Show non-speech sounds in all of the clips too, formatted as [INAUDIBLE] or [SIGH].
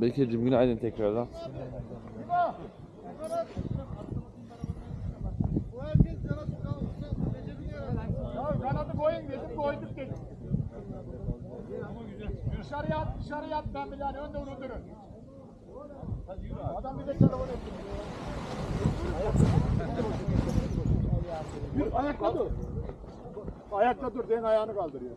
Bekir'cim günaydın tekrardan. Kanadı koyun dedim koyduk dedim. Dışarıya at dışarıya at ben bile önde. Yürü, Ayakta dur. Ayakta dur den ayağını kaldırıyor.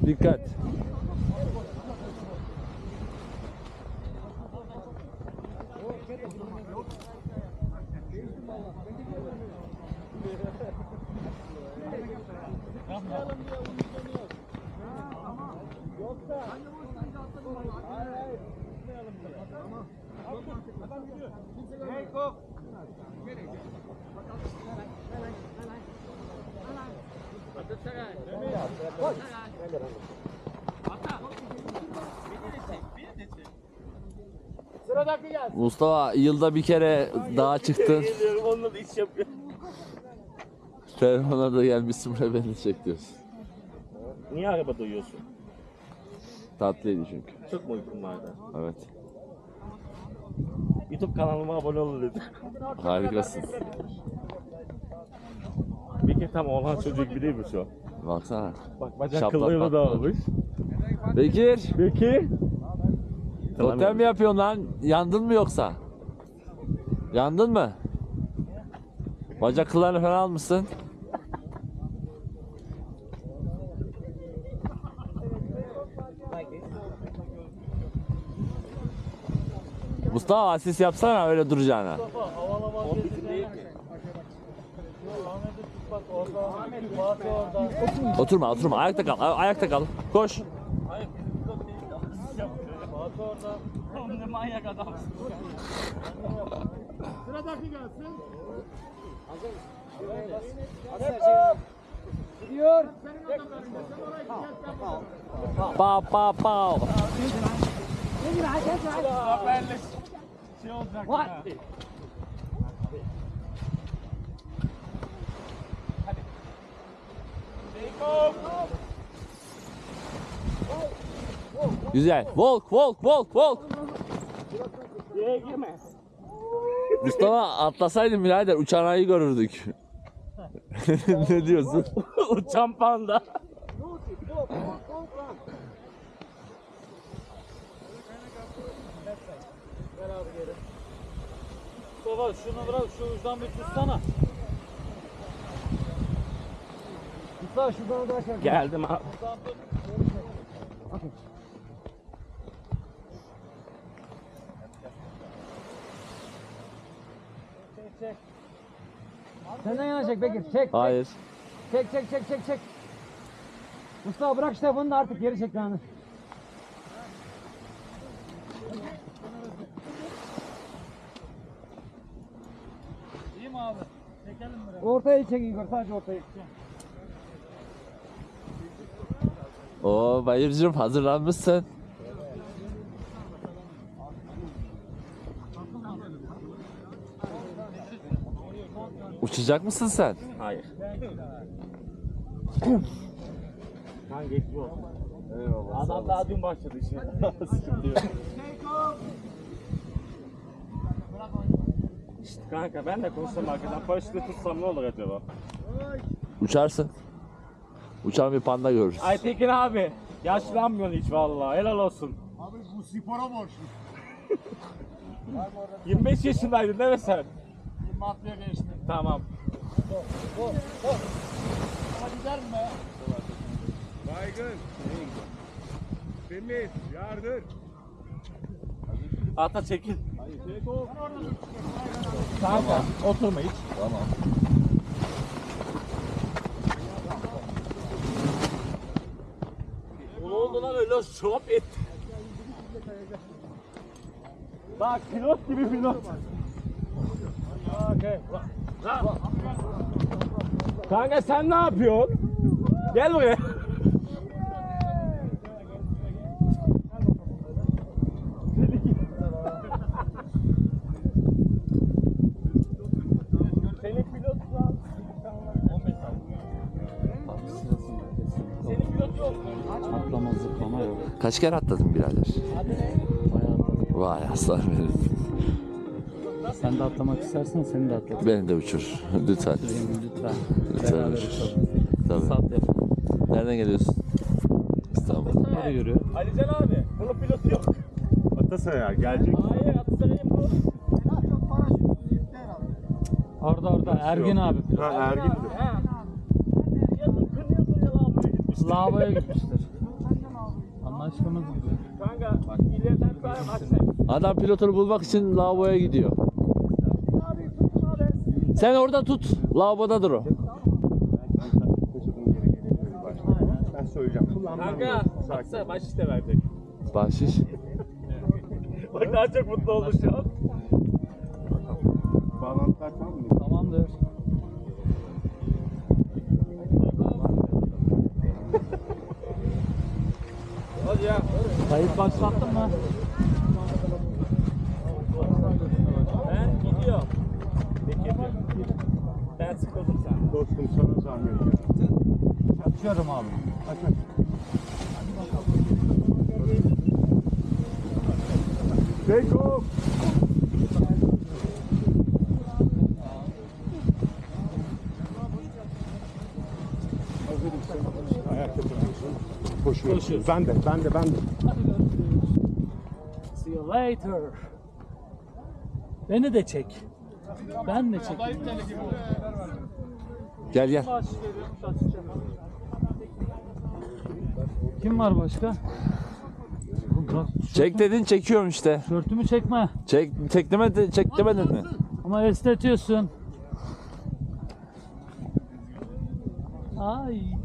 Dikkat. Sıradaki gelsin. Mustafa yılda bir kere daha çıktın. Geliyorum onunla da iş yapıyorum. Telefonlarda da gelmişsin buraya beni çek diyorsun. Niye arabada uyuyorsun? Tatlıydı çünkü. Çok mu uykun vardı? Evet. YouTube kanalıma abone olun dedi. Harikasın. Bir kere tam oğlan çocuk gibi değil mi şu an? Baksana. Bak bacak Şaplak da patlar. almış. Bekir. Peki. Totem mi yapıyorsun lan? Yandın mı yoksa? Yandın mı? Bacak kıllarını falan almışsın. Mustafa asist yapsana öyle duracağına. Oturma oturma ayakta kal ay- ayakta kal koş. Ne manyak adam. Sıradaki gelsin. Gidiyor. Senin adamlarında sen oraya gideceksin. ben burada. Pa pa pa. Haberleş. Şey olacak What? Güzel. Volk volk volk volk. Mustafa atlasaydın birader uçan ayı görürdük. [LAUGHS] ne diyorsun? [LAUGHS] Uçan panda. Baba şunu bırak şu uçtan bir tutsana. Mustafa şuradan da aşağı. Geldim abi. Senden yana çek Bekir. Çek. Hayır. Çek çek çek çek çek. Mustafa bırak işte bunu da artık geri çek yani. İyi mi abi? Çekelim biraz. Ortaya çek Igor sadece ortayı. Oo Bayırcığım hazırlanmışsın. Uçacak mısın sen? Hayır. Kanka geçmiş olsun. Eyvallah. Adam daha dün başladı işine. [LAUGHS] Sıkıntı yok. İşte kanka ben de konuşsam arkadan paraşütle tutsam ne olur acaba? Uçarsın. Uçan bir panda görürüz. Aytekin abi yaşlanmıyorsun hiç vallahi helal olsun. Abi bu spora borçlu. [LAUGHS] 25 yaşındaydın değil mi sen? 26'ya geçti. Tamam. Ama gider mi be? Baygın. Temiz. Yardır. Ata çekil. Kanka oturma hiç. Tamam. Ne oldu lan öyle şop et. Bak pilot gibi pilot. Okey. Kanka sen ne yapıyorsun? Gel buraya. Kaç kere atladın birader? Vay aslan benim. Sen de atlamak istersen seni de atlatırım. Beni de uçur. [LAUGHS] Lütfen. Lütfen. Lütfen Beraber uçur. uçalım. Tabii. Sat yap. Nereden geliyorsun? İstanbul. Nereye yürüyor? Alican abi. Bunun pilotu yok. Atasaya gelecek. Hayır Atasaray'ın bu. Orada orada Ergin abi. Ha Ergin. Ha. Ya tıkınıyordur ya lan buraya gitmiş. Lavaboya gitmiştir. Anlaşmamız gibi. Kanka bak ileriden sonra açsana. Adam pilotunu bulmak için lavaboya gidiyor. Sen orada tut. Lavabodadır o. Ben söyleyeceğim. Kanka baksana baş işte verecek. Bahşiş. [LAUGHS] Bak daha çok mutlu oldu şu an. Bağlantılar tamam mı? Tamamdır. Hadi ya. Kayıt başlattın mı? Ben gidiyorum. Peki. Ben sıkıldım sen. Dostum sana zahmet. Açıyorum abi. Take off. Koşuyorsun. Ben de, ben de, ben de. See you later. Beni de çek. Ben de çek. Gel gel. Kim var başka? Çek dedin çekiyorum işte. Tişörtümü çekme. Çek, çek, demedi, çek demedin mi? Ama estetiyorsun. Ay.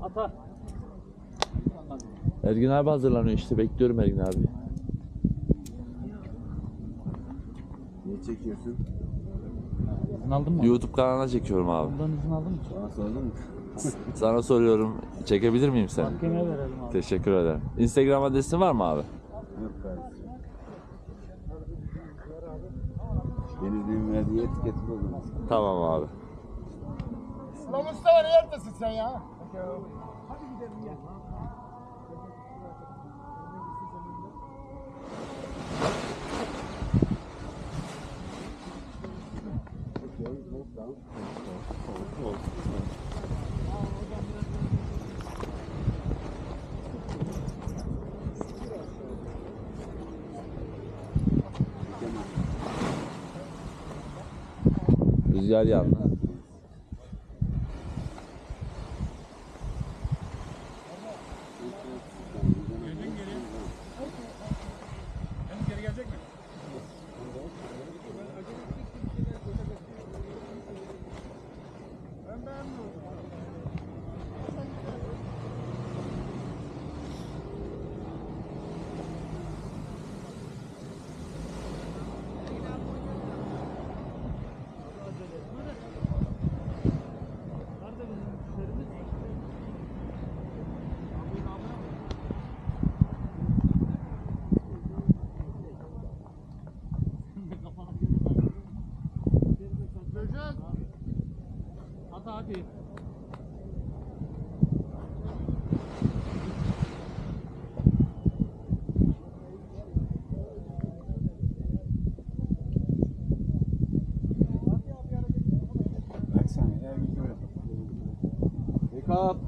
Ata. Ergin abi hazırlanıyor işte. Bekliyorum Ergin abi. Niye çekiyorsun? İzin aldın mı? YouTube kanalına çekiyorum abi. Bundan izin aldın mı? Bana sordun mu? Sana soruyorum. Çekebilir miyim seni? Mahkemeye verelim abi. Teşekkür ederim. Instagram adresin var mı abi? Yok kardeşim. Deniz Düğümler diye etiket buldum. Tamam abi. Ulan Mustafa neredesin sen ya? Rüzgar yandı. up.